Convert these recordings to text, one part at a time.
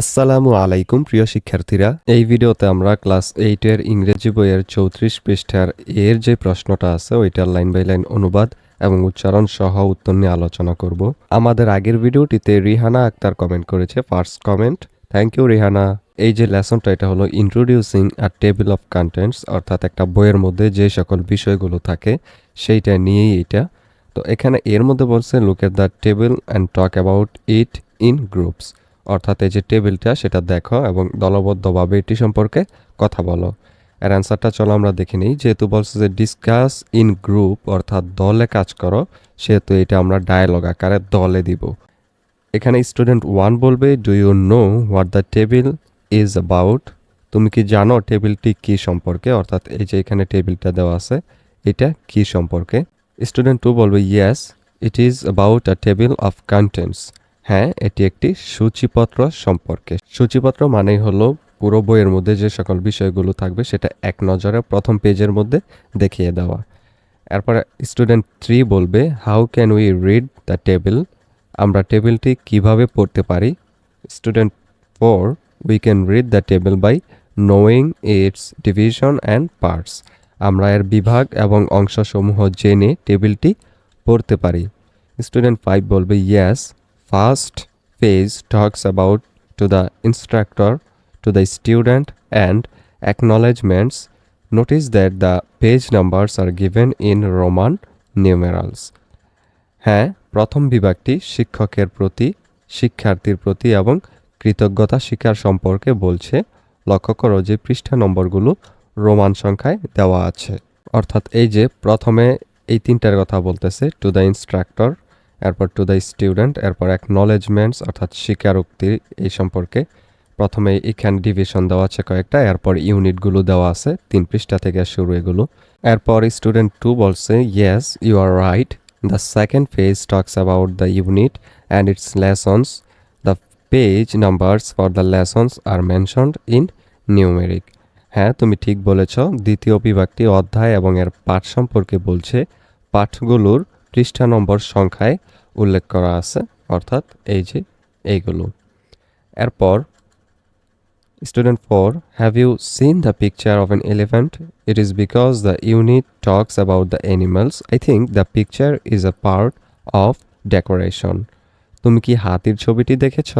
আসসালামু আলাইকুম, প্রিয় শিক্ষার্থীরা। এই ভিডিওতে আমরা ক্লাস এইটের ইংরেজি বইয়ের চৌত্রিশ পৃষ্ঠার এর যে প্রশ্নটা আছে, ওইটার লাইন বাই লাইন অনুবাদ এবং উচ্চারণ সহ উত্তর নিয়ে আলোচনা করব। আমাদের আগের ভিডিওটিতে রিহানা আক্তার কমেন্ট করেছে first comment thank you Rihana. এই যে লেসনটা, এটা হলো introducing a table of contents অর্থাৎ একটা বইয়ের মধ্যে যে সকল বিষয়গুলো থাকে, সেইটা নিয়েই এটা। তো এখানে এর মধ্যে বলছে look at the table and talk about it in groups অর্থাৎ এই যে টেবিলটা, সেটা দেখো এবং দলবদ্ধভাবে এটি সম্পর্কে কথা বলো। এর অ্যান্সারটা চলো আমরা দেখে নিই। যেহেতু বলছে যে ডিসকাস ইন গ্রুপ অর্থাৎ দলে কাজ করো, সেহেতু এটা আমরা ডায়ালগ আকারে দলে দিব। এখানে স্টুডেন্ট ওয়ান বলবে do you know what the table is about তুমি কি জানো টেবিলটি কি সম্পর্কে? অর্থাৎ এই যে এখানে টেবিলটা দেওয়া আছে, এটা কি সম্পর্কে? স্টুডেন্ট টু বলবে yes it is about a table of contents হ্যাঁ এটি একটি সূচিপত্র সম্পর্কে। সূচিপত্র মানেই হলো পুরো বইয়ের মধ্যে যে সকল বিষয়গুলো থাকবে সেটা এক নজরে প্রথম পেজের মধ্যে দেখিয়ে দেওয়া। এরপর স্টুডেন্ট থ্রি বলবে how can we read the table আমরা টেবিলটি কীভাবে পড়তে পারি? Student four we can read the table by knowing its division and parts আমরা এর বিভাগ এবং অংশসমূহ জেনে টেবিলটি পড়তে পারি। স্টুডেন্ট ফাইভ বলবে yes first phase talks about to the instructor, to the student, and acknowledgements. Notice that the page numbers are given in roman numerals. হ্যাঁ প্রথম বিভাগটি শিক্ষকের প্রতি, শিক্ষার্থীর প্রতি এবং কৃতজ্ঞতা স্বীকার সম্পর্কে বলছে। লক্ষ্য করো যে পৃষ্ঠা নম্বরগুলো রোমান সংখ্যায় দেওয়া আছে। অর্থাৎ এই যে প্রথমে এই তিনটার কথা বলতেছে টু দ্য ইনস্ট্রাক্টর এরপর টু দ্য স্টুডেন্ট এরপর অ্যাকনলেজমেন্টস অর্থাৎ স্বীকারোক্তি, এই সম্পর্কে। প্রথমে এখানে ডিভিশন দেওয়া আছে কয়েকটা, এরপর ইউনিটগুলো দেওয়া আছে, তিন পৃষ্ঠা থেকে শুরু এগুলো। এরপর স্টুডেন্ট টু বলছে yes you are right the second page talks about the unit and its lessons the page numbers for the lessons are mentioned in numeric হ্যাঁ তুমি ঠিক বলেছ। দ্বিতীয় বিভাগটি অধ্যায় এবং এর পাঠ সম্পর্কে বলছে। পাঠগুলোর পৃষ্ঠা নম্বর সংখ্যায় উল্লেখ করা আছে, অর্থাৎ এই যে এইগুলো। এরপর student four have you seen the picture of an elephant it is because the unit talks about the animals I think the picture is a part of decoration তুমি কি হাতির ছবিটি দেখেছ?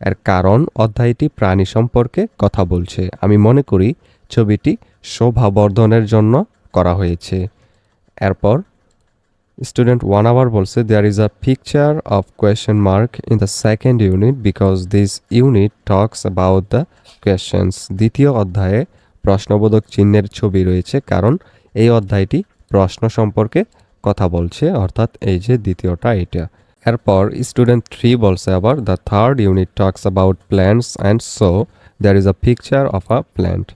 এর কারণ অধ্যায়টি প্রাণী সম্পর্কে কথা বলছে। আমি মনে করি ছবিটি শোভাবর্ধনের জন্য করা হয়েছে। এরপর স্টুডেন্ট ওয়ান আওয়ার বলছে there is a picture of question mark in the second unit because this unit talks about the questions দ্বিতীয় অধ্যায়ে প্রশ্নবোধক চিহ্নের ছবি রয়েছে, কারণ এই অধ্যায়টি প্রশ্ন সম্পর্কে কথা বলছে, অর্থাৎ এই যে দ্বিতীয়টা এটা। এরপর স্টুডেন্ট থ্রি বলছে আবার the third unit talks about plants and so there is a picture of a plant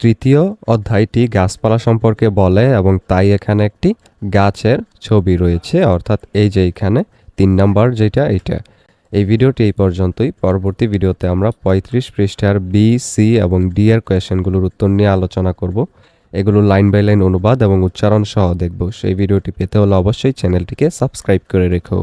তৃতীয় অধ্যায়টি গাছপালা সম্পর্কে বলে এবং তাই এখানে একটি গাছের ছবি রয়েছে, অর্থাৎ এই যে এখানে তিন নাম্বার যেটা এটা। এই ভিডিওটি এই পর্যন্তই। পরবর্তী ভিডিওতে আমরা পঁয়ত্রিশ পৃষ্ঠার বি সি এবং ডি এর কোয়েশনগুলোর উত্তর নিয়ে আলোচনা করব। এগুলো লাইন বাই লাইন অনুবাদ এবং উচ্চারণ সহ দেখব। সেই ভিডিওটি পেতে হলে অবশ্যই চ্যানেলটিকে সাবস্ক্রাইব করে রেখো।